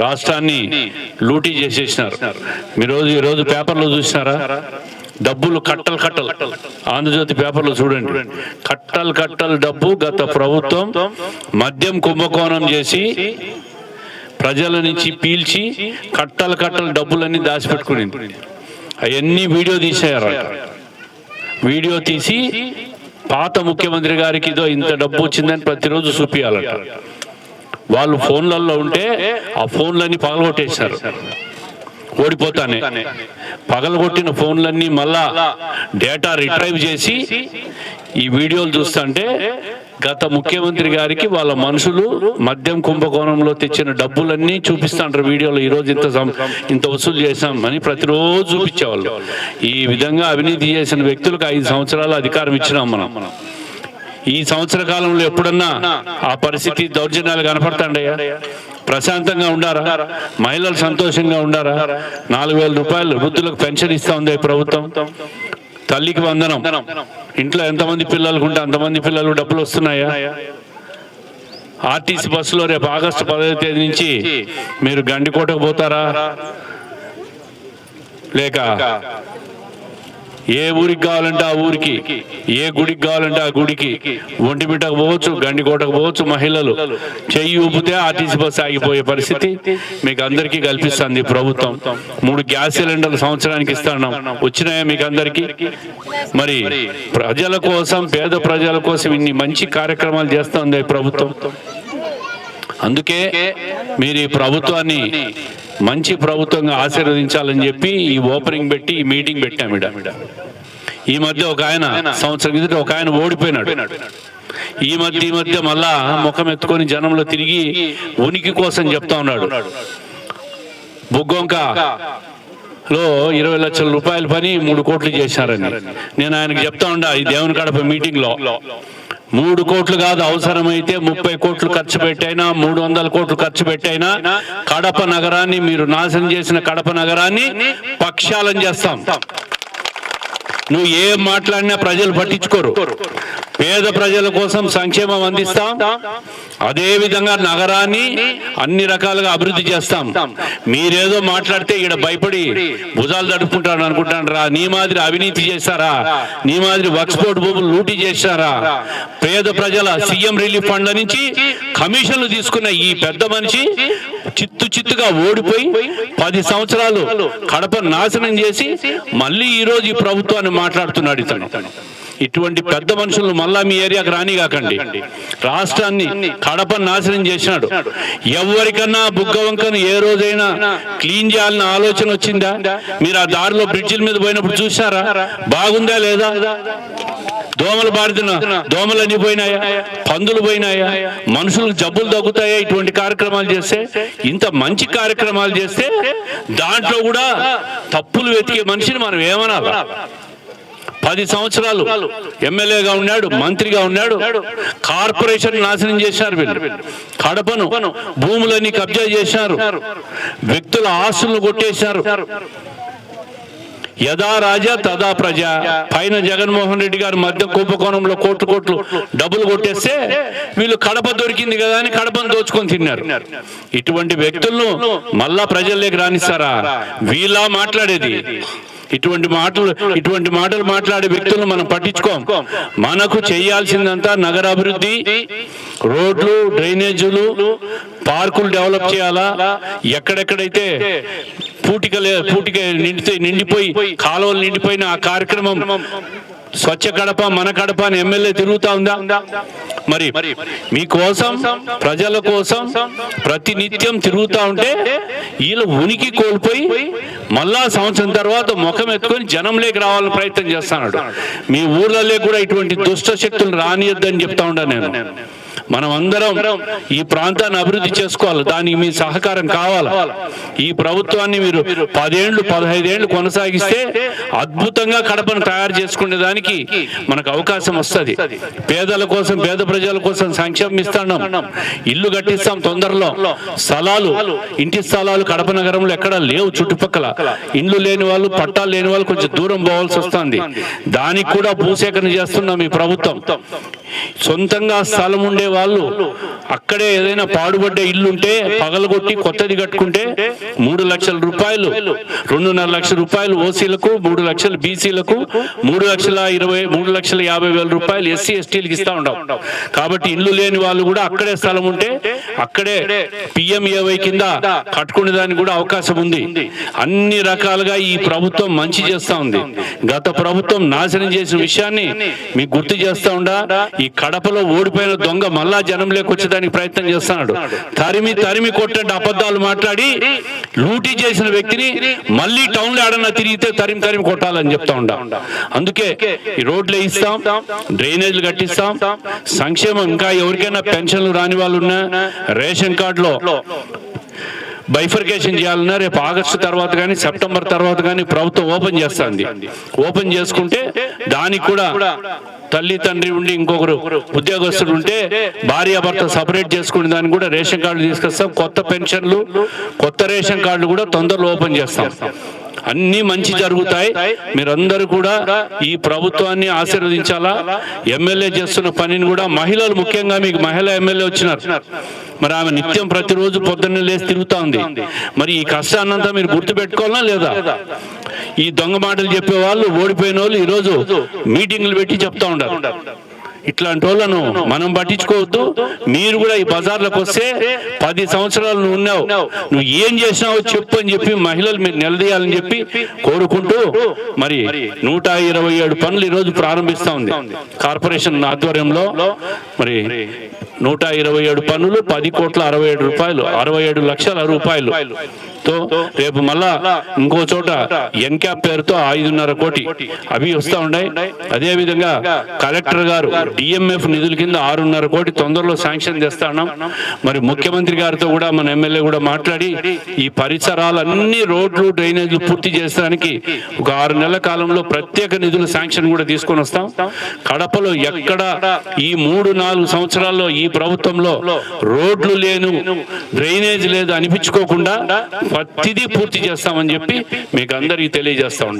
రాష్ట్రాన్ని లూటీ చేసేసినారు. మీరు రోజు పేపర్లో చూసినారా? డబ్బులు కట్టలు కట్టలు. ఆంధ్రజ్యోతి పేపర్లో చూడండి. కట్టలు కట్టలు డబ్బు గత ప్రభుత్వం మద్యం కుంభకోణం చేసి ప్రజల నుంచి పీల్చి కట్టలు కట్టలు డబ్బులన్నీ దాచిపెట్టుకునింది. అవన్నీ వీడియో తీసేయారు వీడియో తీసి పాత ముఖ్యమంత్రి గారికి ఇదో ఇంత డబ్బు వచ్చిందని ప్రతిరోజు చూపించాలట వాళ్ళు ఫోన్లలో ఉంటే ఆ ఫోన్లన్నీ పగలగొట్టేశారు. ఓడిపోతానే. పగలగొట్టిన ఫోన్లన్నీ మళ్ళా డేటా రిట్రైవ్ చేసి ఈ వీడియోలు చూస్తుంటే గత ముఖ్యమంత్రి గారికి వాళ్ళ మనుషులు మద్యం కుంభకోణంలో తెచ్చిన డబ్బులన్నీ చూపిస్తాంటారు వీడియోలో ఈ రోజు ఇంత సం- ఇంత వసూలు చేశామని ప్రతిరోజు చూపించేవాళ్ళు. ఈ విధంగా అవినీతి చేసిన వ్యక్తులకు ఐదు సంవత్సరాలు అధికారం ఇచ్చినాం మనం. ఈ సంవత్సర కాలంలో ఎప్పుడన్నా ఆ పరిస్థితి దౌర్జన్యాలు కనపడతాండయ్యా? ప్రశాంతంగా ఉండారా? మహిళలు సంతోషంగా ఉండారా? నాలుగు వేల రూపాయలు వృద్ధులకు పెన్షన్ ఇస్తా ఉంది ప్రభుత్వం. తల్లికి వందనం. ఇంట్లో ఎంతమంది పిల్లలకు ఉంటే అంతమంది పిల్లలు డబ్బులు వస్తున్నాయా? ఆర్టీసీ బస్సులో రేపు ఆగస్టు పదహైదు తేదీ నుంచి మీరు గండికోటకు పోతారా? లేక ఏ ఊరికి కావాలంటే ఆ ఊరికి ఏ గుడికి కావాలంటే ఆ గుడికి ఒంటిమిట్టకు పోవచ్చు గండికోటకు పోవచ్చు మహిళలు చెయ్యి ఊపితే ఆర్టీసీ బస్సు ఆగిపోయే పరిస్థితి మీకు అందరికీ కల్పిస్తుంది ప్రభుత్వం. మూడు గ్యాస్ సిలిండర్లు సంవత్సరానికి ఇస్తున్నాం. వచ్చినాయా మీకు అందరికీ? మరి ప్రజల కోసం పేద ప్రజల కోసం ఇన్ని మంచి కార్యక్రమాలు చేస్తుంది ప్రభుత్వం. అందుకే మీరు ఈ ప్రభుత్వాన్ని మంచి ప్రభుత్వంగా ఆశీర్వదించాలని చెప్పి ఈ ఓపెనింగ్ పెట్టి ఈ మీటింగ్ పెట్టాం ఈడ ఈ మధ్య ఒక ఆయన సంవత్సరం కిందట ఒక ఆయన ఓడిపోయినాడు. ఈ మధ్య ఈ మధ్య మళ్ళా ముఖం ఎత్తుకొని జనంలో తిరిగి ఉనికి కోసం చెప్తా ఉన్నాడు. బుగ్గొంక లో ఇరవై లక్షల రూపాయల పని మూడు కోట్లు చేశారని. నేను ఆయనకు చెప్తా ఉండా ఈ దేవుని కడప మీటింగ్లో మూడు కోట్లు కాదు అవసరమైతే ముప్పై కోట్లు ఖర్చు పెట్టైనా మూడు వందల కోట్లు ఖర్చు పెట్టైనా కడప నగరాన్ని మీరు నాశనం చేసిన కడప నగరాన్ని పక్షాలం చేస్తాం. నువ్వు ఏం మాట్లాడినా ప్రజలు పట్టించుకోరు. పేద ప్రజల కోసం సంక్షేమం అందిస్తాం. అదే విధంగా నగరాన్ని అన్ని రకాలుగా అభివృద్ధి చేస్తాం. మీరేదో మాట్లాడితే ఇక్కడ భయపడి భుజాలు తడుపుకుంటాను అనుకుంటాను రా నీ మాదిరి అవినీతి చేశారా నీ మాదిరి వక్స్పోర్ట్ భూములు లూటీ చేశారా పేద ప్రజల సీఎం రిలీఫ్ ఫండ్ల నుంచి కమిషన్లు తీసుకున్న ఈ పెద్ద మనిషి చిత్తు చిత్తుగా ఓడిపోయి పది సంవత్సరాలు కడప నాశనం చేసి మళ్ళీ ఈ రోజు ఈ ప్రభుత్వాన్ని మాట్లాడుతున్నాడు ఇతను. ఇటువంటి పెద్ద మనుషులు మళ్ళా మీ ఏరియాకి రానిగాకండి రాష్ట్రాన్ని కడప నాశనం చేసినాడు. ఎవరికన్నా బుగ్గ వంకను ఏ రోజైనా క్లీన్ చేయాలన్న ఆలోచన వచ్చిందా? మీరు ఆ దారిలో బ్రిడ్జిల మీద పోయినప్పుడు చూసారా బాగుందా లేదా? దోమలు బారిన దోమలు అన్ని పోయినాయా? పందులు పోయినాయా? మనుషులకు జబ్బులు తగ్గుతాయా ఇటువంటి కార్యక్రమాలు చేస్తే? ఇంత మంచి కార్యక్రమాలు చేస్తే దాంట్లో కూడా తప్పులు వెతికే మనిషిని మనం ఏమనాలి? పది సంవత్సరాలు ఎమ్మెల్యేగా ఉన్నాడు మంత్రిగా ఉన్నాడు కార్పొరేషన్ నాశనం చేశారు వీళ్ళు. కడపను భూములన్నీ కబ్జా చేశారు. వ్యక్తుల ఆస్తులను కొట్టేశారు. యదా రాజా తదా ప్రజ. పైన జగన్మోహన్ రెడ్డి గారు మధ్య కుంభకోణంలో కోట్లు కోట్లు డబ్బులు కొట్టేస్తే వీళ్ళు కడప దొరికింది కదా అని కడపను దోచుకొని తిన్నారు. ఇటువంటి వ్యక్తులను మళ్ళా ప్రజల్లోకి రానిస్తారా? వీళ్ళ మాట్లాడేది. ఇటువంటి మాటలు ఇటువంటి మాటలు మాట్లాడే వ్యక్తులను మనం పట్టించుకోం. మనకు చేయాల్సిందంతా నగరాభివృద్ధి రోడ్లు డ్రైనేజీలు పార్కులు డెవలప్ చేయాలా? ఎక్కడెక్కడైతే పూటికలే పూటిక నిండితే నిండిపోయి కాలువలు నిండిపోయిన ఆ కార్యక్రమం స్వచ్ఛ కడప మన కడప అని ఎమ్మెల్యే తిరుగుతా ఉందా? మరి మీకోసం ప్రజల కోసం ప్రతి నిత్యం తిరుగుతా ఉంటే వీళ్ళు ఉనికి కోల్పోయి మళ్ళా సంవత్సరం తర్వాత ముఖం ఎత్తుకొని జనంలోకి రావాలని ప్రయత్నం చేస్తున్నాడు. మీ ఊర్లలో కూడా ఇటువంటి దుష్ట శక్తులు రానియద్దని చెప్తా ఉండా నేను. మనం అందరం ఈ ప్రాంతాన్ని అభివృద్ధి చేసుకోవాలి. దానికి మీ సహకారం కావాలి? ఈ ప్రభుత్వాన్ని మీరు పదేండ్లు పదహైదేళ్ళు కొనసాగిస్తే అద్భుతంగా కడపను తయారు చేసుకునే దానికి మనకు అవకాశం వస్తుంది. పేదల కోసం పేద ప్రజల కోసం సంక్షేమం ఇస్తాం ఇల్లు కట్టిస్తాం తొందరలో. స్థలాలు ఇంటి స్థలాలు కడప నగరంలో ఎక్కడ లేవు చుట్టుపక్కల. ఇండ్లు లేని వాళ్ళు పట్టాలు లేని వాళ్ళు కొంచెం దూరం పోవాల్సి వస్తుంది. దానికి కూడా భూసేకరణ చేస్తున్నాం ఈ ప్రభుత్వం. సొంతంగా స్థలం ఉండే వాళ్ళు అక్కడే ఏదైనా పాడుబడ్డ ఇల్లుంటే పగలగొట్టి కొత్తది కట్టుకుంటే మూడు లక్షల రూపాయలు రెండున్నర లక్షల రూపాయలు ఓసీలకు మూడు లక్షలు బీసీలకు మూడు లక్షల ఇరవై మూడు లక్షల యాభై వేల రూపాయలు ఎస్సీ ఎస్టీలకు ఇస్తా ఉంటాం కాబట్టి ఇల్లు లేని వాళ్ళు కూడా అక్కడే స్థలం ఉంటే అక్కడే పిఎంఏవై కింద కట్టుకునే దానికి కూడా అవకాశం ఉంది. అన్ని రకాలుగా ఈ ప్రభుత్వం మంచి చేస్తా ఉంది. గత ప్రభుత్వం నాశనం చేసిన విషయాన్ని మీకు గుర్తు చేస్తా ఉండా. ఈ కడపలో ఓడిపోయిన దొంగ మళ్ళా జనం లేకొచ్చేదానికి ప్రయత్నం చేస్తున్నాడు. తరిమి తరిమి కొట్టండి అబద్ధాలు మాట్లాడి లూటీ చేసిన వ్యక్తిని మళ్ళీ టౌన్లో ఏడన్నా తిరిగితే తరిమి తరిమి కొట్టాలని చెప్తా ఉండా. అందుకే ఈ రోడ్లు వేయిస్తాం డ్రైనేజ్లు కట్టిస్తాం సంక్షేమం ఇంకా ఎవరికైనా పెన్షన్లు రాని వాళ్ళు ఉన్నా రేషన్ కార్డులో బైఫర్కేషన్ చేయాలన్నా రేపు ఆగస్టు తర్వాత కానీ సెప్టెంబర్ తర్వాత కానీ ప్రభుత్వం ఓపెన్ చేస్తుంది. ఓపెన్ చేసుకుంటే దానికి కూడా తల్లి తండ్రి ఉండి ఇంకొకరు ఉద్యోగస్తులు ఉంటే భార్య భర్త సపరేట్ చేసుకునే దానికి కూడా రేషన్ కార్డులు తీసుకొస్తాం. కొత్త పెన్షన్లు కొత్త రేషన్ కార్డులు కూడా తొందరలో ఓపెన్ చేస్తాం. అన్ని మంచి జరుగుతాయి. మీరందరూ కూడా ఈ ప్రభుత్వాన్ని ఆశీర్వదించాలా? ఎమ్మెల్యే చేస్తున్న పనిని కూడా మహిళలు ముఖ్యంగా మీకు మహిళా ఎమ్మెల్యే వచ్చినారు. మరి ఆమె నిత్యం ప్రతిరోజు పొద్దున్నే లేచి తిరుగుతా ఉంది మరి ఈ కష్టాన్నంతా మీరు గుర్తు పెట్టుకోవాలా లేదా? ఈ దొంగ మాటలు చెప్పే వాళ్ళు ఓడిపోయిన వాళ్ళు ఈరోజు మీటింగ్లు పెట్టి చెప్తా ఉండారు ఇట్లాంటి వాళ్ళను మనం పట్టించుకోవద్దు. మీరు కూడా ఈ బజార్లకు వస్తే పది సంవత్సరాలు నువ్వు ఉన్నావు. నువ్వు ఏం చేసినావో చెప్పు అని చెప్పి మహిళలు మీరు నిలదీయాలని చెప్పి కోరుకుంటూ మరి నూట ఇరవై ఏడు పనులు ఈరోజు ప్రారంభిస్తా ఉంది. కార్పొరేషన్ ఆధ్వర్యంలో మరి నూట ఇరవై ఏడు పనులు పది కోట్ల అరవై ఏడు రూపాయలు అరవై ఏడు లక్షల రూపాయలు. తో రేపు మళ్ళా ఇంకో చోట ఎన్క్యాప్ పేరుతో ఐదున్నర కోటి అవి వస్తా ఉన్నాయి. అదే విధంగా కలెక్టర్ గారు డిఎంఎఫ్ నిధుల కింద ఆరున్నర కోటి తొందరలో శాంక్షన్ చేస్తా ఉన్నాం. మరి ముఖ్యమంత్రి గారితో కూడా మన ఎమ్మెల్యే కూడా మాట్లాడి ఈ పరిసరాలన్నీ రోడ్లు డ్రైనేజీలు పూర్తి చేసడానికి ఒక ఆరు నెలల కాలంలో ప్రత్యేక నిధులు శాంక్షన్ కూడా తీసుకొని వస్తాం. కడపలో ఎక్కడ ఈ మూడు నాలుగు సంవత్సరాల్లో ఈ ప్రభుత్వంలో రోడ్లు లేను డ్రైనేజ్ లేదు అనిపించుకోకుండా ప్రతిదీ పూర్తి చేస్తామని చెప్పి మీకు అందరికీ తెలియజేస్తా ఉన్నాం